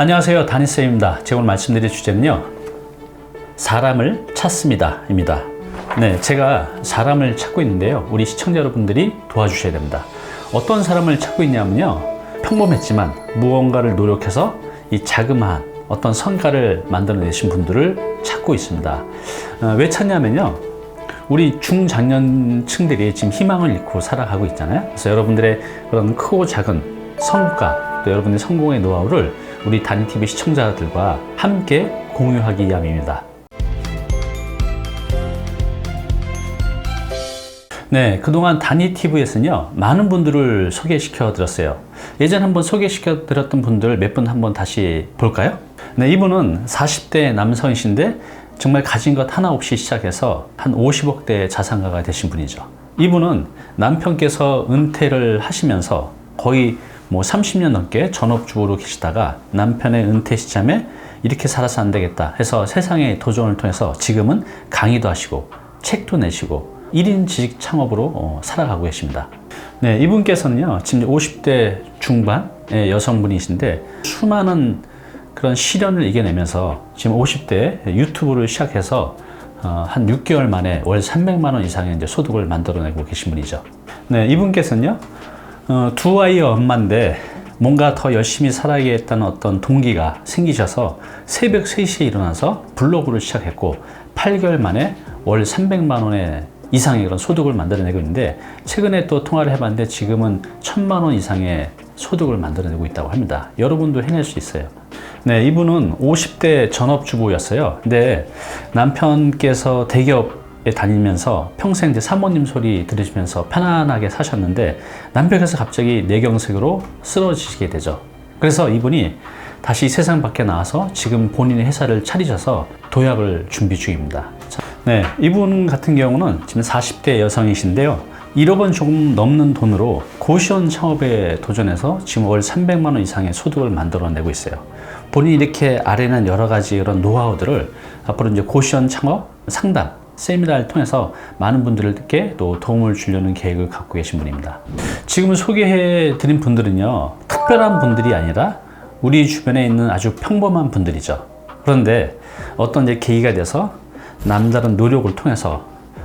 안녕하세요. 다니쌤입니다. 제가 오늘 말씀드릴 주제는요. 사람을 찾습니다. 입니다. 네, 제가 사람을 찾고 있는데요. 우리 시청자 여러분들이 도와주셔야 됩니다. 어떤 사람을 찾고 있냐면요. 평범했지만 무언가를 노력해서 이 자그마한 어떤 성과를 만들어내신 분들을 찾고 있습니다. 어, 왜 찾냐면요. 우리 중장년층들이 지금 희망을 잃고 살아가고 있잖아요. 그래서 여러분들의 그런 크고 작은 성과, 또 여러분의 성공의 노하우를 우리 단위TV 시청자들과 함께 공유하기 위함입니다. 네, 그동안 단위TV에서는요, 많은 분들을 소개시켜 드렸어요. 예전 한번 소개시켜 드렸던 분들 몇 분 한번 다시 볼까요? 네, 이분은 40대 남성이신데 정말 가진 것 하나 없이 시작해서 한 50억대 자산가가 되신 분이죠. 이분은 남편께서 은퇴를 하시면서 거의 뭐 30년 넘게 전업주부로 계시다가 남편의 은퇴 시점에 이렇게 살아서 안 되겠다 해서 세상의 도전을 통해서 지금은 강의도 하시고 책도 내시고 1인 지식 창업으로 어, 살아가고 계십니다. 네, 이분께서는요, 지금 50대 중반의 여성분이신데 수많은 그런 시련을 이겨내면서 지금 50대 유튜브를 시작해서 어, 한 6개월 만에 월 300만 원 이상의 이제 소득을 만들어내고 계신 분이죠. 네, 이분께서는요, 어, 두 아이의 엄마인데 뭔가 더 열심히 살아야겠다는 어떤 동기가 생기셔서 새벽 3시에 일어나서 블로그를 시작했고 8개월 만에 월 300만 원의 이상의 그런 소득을 만들어내고 있는데 최근에 또 통화를 해봤는데 지금은 천만 원 이상의 소득을 만들어내고 있다고 합니다. 여러분도 해낼 수 있어요. 네, 이분은 50대 전업주부였어요. 근데 남편께서 대기업에 다니면서 평생 이제 사모님 소리 들으시면서 편안하게 사셨는데 남편께서 갑자기 뇌경색으로 쓰러지시게 되죠. 그래서 이분이 다시 세상 밖에 나와서 지금 본인의 회사를 차리셔서 도약을 준비 중입니다. 네, 이분 같은 경우는 지금 40대 여성이신데요. 1억 원 조금 넘는 돈으로 고시원 창업에 도전해서 지금 월 300만 원 이상의 소득을 만들어내고 있어요. 본인이 이렇게 아래는 여러 가지 그런 노하우들을 앞으로 이제 고시원 창업 상담 세미나를 통해서 많은 분들께 또 도움을 주려는 계획을 갖고 계신 분입니다. 지금 소개해 드린 분들은요, 특별한 분들이 아니라 우리 주변에 있는 아주 평범한 분들이죠. 그런데 어떤 이제 계기가 돼서 남다른 노력을 통해서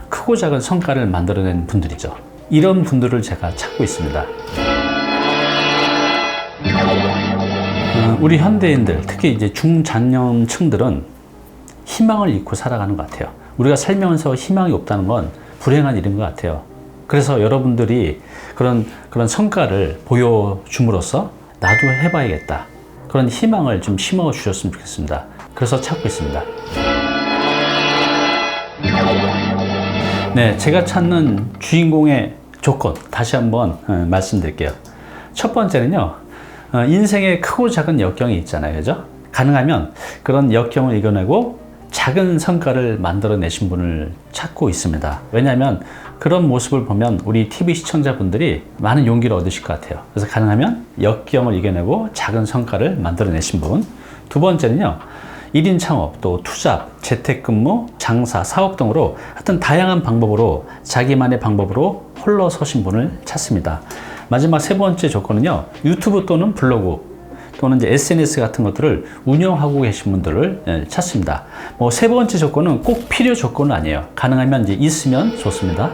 크고 작은 성과를 만들어낸 분들이죠. 이런 분들을 제가 찾고 있습니다. 어, 우리 현대인들, 특히 이제 중장년층들은 희망을 잃고 살아가는 것 같아요. 우리가 살면서 희망이 없다는 건 불행한 일인 것 같아요. 그래서 여러분들이 그런, 그런 성과를 보여줌으로써 나도 해봐야겠다. 그런 희망을 좀 심어 주셨으면 좋겠습니다. 그래서 찾고 있습니다. 네, 제가 찾는 주인공의 조건 다시 한번 어, 말씀드릴게요. 첫 번째는요, 어, 인생에 크고 작은 역경이 있잖아요, 그죠? 가능하면 그런 역경을 이겨내고 작은 성과를 만들어내신 분을 찾고 있습니다. 왜냐하면 그런 모습을 보면 우리 TV 시청자분들이 많은 용기를 얻으실 것 같아요. 그래서 가능하면 역경을 이겨내고 작은 성과를 만들어내신 분. 두 번째는요, 1인 창업, 또 투잡, 재택근무, 장사, 사업 등으로 하여튼 다양한 방법으로 자기만의 방법으로 홀로 서신 분을 찾습니다. 마지막 세 번째 조건은요, 유튜브 또는 블로그 또는 이제 SNS 같은 것들을 운영하고 계신 분들을 예, 찾습니다. 뭐 세 번째 조건은 꼭 필요 조건은 아니에요. 가능하면 이제 있으면 좋습니다.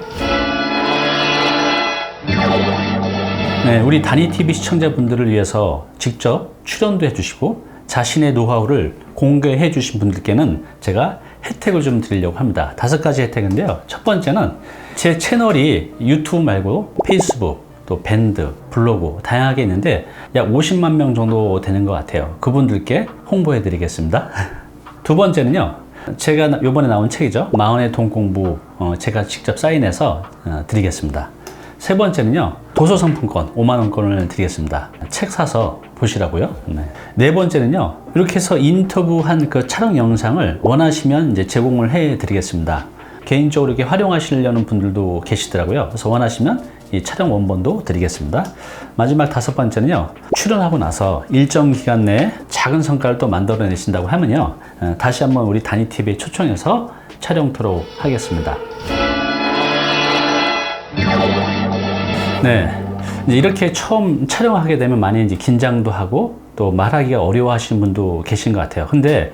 네, 우리 단위 TV 시청자분들을 위해서 직접 출연도 해주시고 자신의 노하우를 공개해 주신 분들께는 제가 혜택을 좀 드리려고 합니다. 다섯 가지 혜택인데요. 첫 번째는 제 채널이 유튜브 말고 페이스북, 또 밴드, 블로그 다양하게 있는데 약 50만 명 정도 되는 것 같아요. 그분들께 홍보해 드리겠습니다. 두 번째는요. 제가 요번에 나온 책이죠. 마흔의 돈 공부 어, 제가 직접 사인해서 어, 드리겠습니다. 세 번째는요. 도서 상품권 5만 원권을 드리겠습니다. 책 사서 보시라고요. 네. 네 번째는요. 이렇게 해서 인터뷰한 그 촬영 영상을 원하시면 이제 제공을 해 드리겠습니다. 개인적으로 이렇게 활용하시려는 분들도 계시더라고요. 그래서 원하시면 이 촬영 원본도 드리겠습니다. 마지막 다섯 번째는요. 출연하고 나서 일정 기간 내에 작은 성과를 또 만들어내신다고 하면요. 어, 다시 한번 우리 단위TV에 초청해서 촬영토록 하겠습니다. 네. 이제 이렇게 처음 촬영하게 되면 많이 이제 긴장도 하고 또 말하기가 어려워하시는 분도 계신 것 같아요. 근데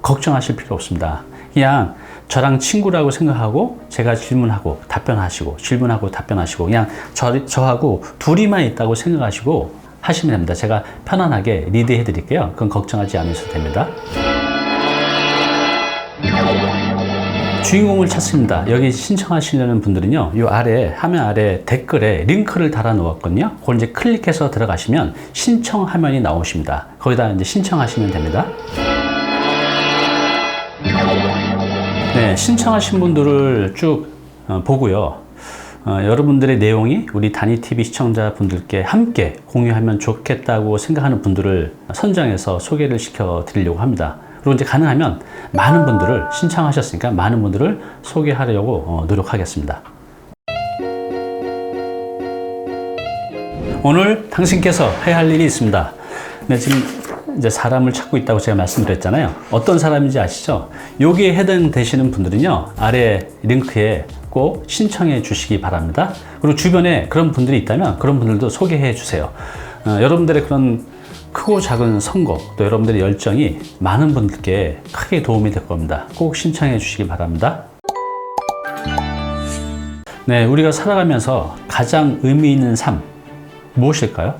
걱정하실 필요 없습니다. 그냥 저랑 친구라고 생각하고 제가 질문하고 답변하시고 질문하고 답변하시고 그냥 저, 저하고 둘이만 있다고 생각하시고 하시면 됩니다. 제가 편안하게 리드해 드릴게요. 그건 걱정하지 않으셔도 됩니다. 주인공을 찾습니다. 여기 신청하시려는 분들은요, 이 아래, 화면 아래 댓글에 링크를 달아 놓았거든요. 그걸 이제 클릭해서 들어가시면 신청 화면이 나오십니다. 거기다 이제 신청하시면 됩니다. 신청하신 분들을 쭉 어, 보고요. 어, 여러분들의 내용이 우리 단위 TV 시청자분들께 함께 공유하면 좋겠다고 생각하는 분들을 선정해서 소개를 시켜 드리려고 합니다. 그리고 이제 가능하면 많은 분들을 신청하셨으니까 많은 분들을 소개하려고 어, 노력하겠습니다. 오늘 당신께서 해야 할 일이 있습니다. 네, 지금 이제 사람을 찾고 있다고 제가 말씀드렸잖아요. 어떤 사람인지 아시죠? 여기에 해당되시는 분들은요, 아래 링크에 꼭 신청해 주시기 바랍니다. 그리고 주변에 그런 분들이 있다면 그런 분들도 소개해 주세요. 어, 여러분들의 그런 크고 작은 선거, 또 여러분들의 열정이 많은 분들께 크게 도움이 될 겁니다. 꼭 신청해 주시기 바랍니다. 네, 우리가 살아가면서 가장 의미 있는 삶, 무엇일까요?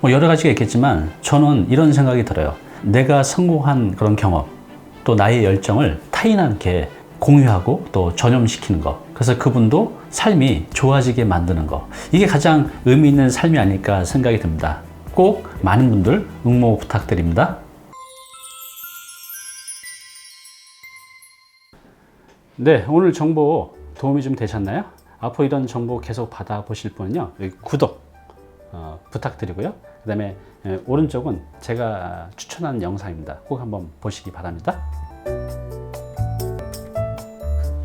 뭐 여러 가지가 있겠지만 저는 이런 생각이 들어요. 내가 성공한 그런 경험, 또 나의 열정을 타인한테 공유하고 또 전염시키는 것. 그래서 그분도 삶이 좋아지게 만드는 것. 이게 가장 의미 있는 삶이 아닐까 생각이 듭니다. 꼭 많은 분들 응모 부탁드립니다. 네, 오늘 정보 도움이 좀 되셨나요? 앞으로 이런 정보 계속 받아보실 분은요, 구독 어, 부탁드리고요. 그 다음에 오른쪽은 제가 추천한 영상입니다. 꼭 한번 보시기 바랍니다.